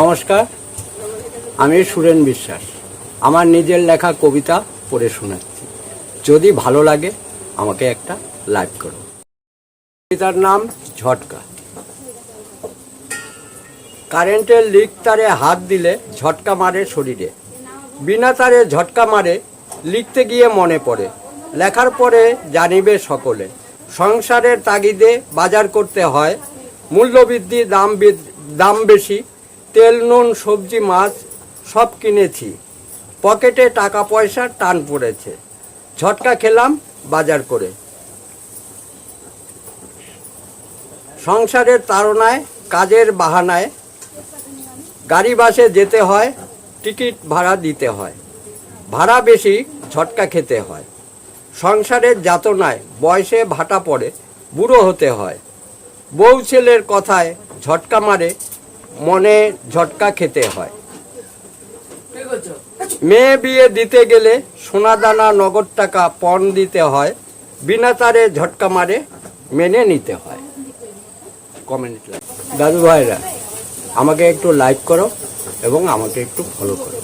নমস্কার, আমি সুরেন বিশ্বাস। আমার নিজের লেখা কবিতা পড়ে শোনাচ্ছি। যদি ভালো লাগে, আমাকে একটা লাইক করো। কবিতার নাম ঝটকা। কারেন্টের লিক তারে হাত দিলে ঝটকা মারে শরীরে। বিনা তারে ঝটকা মারে, লিখতে গিয়ে মনে পড়ে। লেখার পরে জানিবে সকলে, সংসারের তাগিদে বাজার করতে হয়। মূল্যবৃদ্ধি দাম দাম বেশি তেল, নুন, সবজি, মাছ সব কিনেছি। পকেটে টাকা পয়সার টান পড়েছে। ঝটকা খেলাম বাজার করে। সংসারের তাড়নায়, কাজের বাহানায় গাড়ি বাসে যেতে হয়, টিকিট ভাড়া দিতে হয়। ভাড়া বেশি, ঝটকা খেতে হয়। সংসারের যাতনায়, বয়সে ভাটা পড়ে, বুড়ো হতে হয়। বউ ছেলের কথায় ঝটকা মারে মনে ঝটকা খেতে হয়। মেয়ে বিয়ে দিতে গেলে সোনা দানা নগদ টাকা পণ দিতে হয় বিনা তারে ঝটকা মারে মেনে নিতে হয়। কমেন্ট দাদু ভাইরা আমাকে একটু লাইক করো এবং আমাকে একটু ফলো করো।